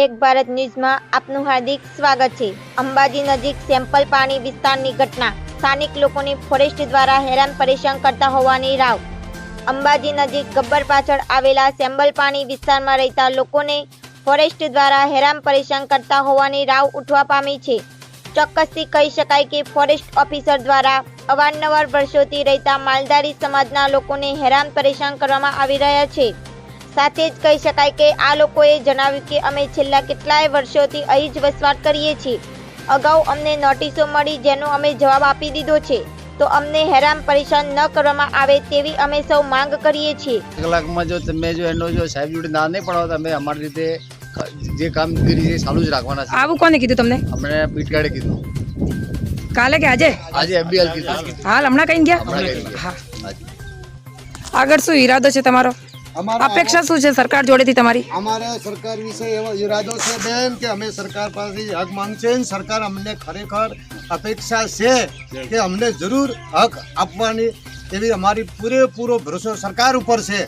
એક ભારત ન્યૂઝમાં આપનું હાર્દિક સ્વાગત છે. અંબાજી નજીક સેમ્પલ પાણી વિસ્તારની ઘટના. સ્થાનિક લોકોને ફોરેસ્ટ દ્વારા હેરાન પરેશાન કરતા હોવાની રાવ. અંબાજી નજીક ગબ્બર પાછળ આવેલા સેમ્બલ પાણી વિસ્તારમાં રહેતા લોકોને ફોરેસ્ટ દ્વારા હેરાન પરેશાન કરતા હોવાની રાવ ઉઠવા પામી છે. ચોક્કસથી કહી શકાય કે ફોરેસ્ટ ઓફિસર દ્વારા અવારનવાર વર્ષોથી રહેતા માલધારી સમાજના લોકોને હેરાન પરેશાન કરવામાં આવી રહ્યા છે. સાથે જ કહી શકાય કે આ લોકોએ જણાવ્યું કે અમે છેલ્લા કેટલાય વર્ષોથી અહીં જ વસવાટ કરીએ છીએ. અગાઉ અમને નોટિસો મળી જેનો અમે જવાબ આપી દીધો છે. તો અમને હેરાન પરેશાન ન કરવામાં આવે તેવી અમે સૌ માંગ કરીએ છીએ. કલાકમાં જો તમે જો એનો જો સાહેબ જોડે ના નહીં પડાવો તો અમે અમારી રીતે જે કામગીરી છે ચાલુ જ રાખવાના છે. આવું કોને કીધું તમને? અમને પીટગાડે કીધું. કાલે કે આજે? આજે એફબીએલ કીધું. હાલ હમણાં કઈ ગયા. હા. આગળ શું ઈરાદો છે તમારો? અપેક્ષા શું છે સરકાર જોડેથી તમારી? અમારે સરકાર વિશે એવો ઈરાદો છે બેન કે અમે સરકાર પાસેથી હક માંગશે ને સરકાર અમને ખરેખર અપેક્ષા છે કે અમને જરૂર હક આપવાની એવી અમારી પૂરેપૂરો ભરોસો સરકાર ઉપર છે.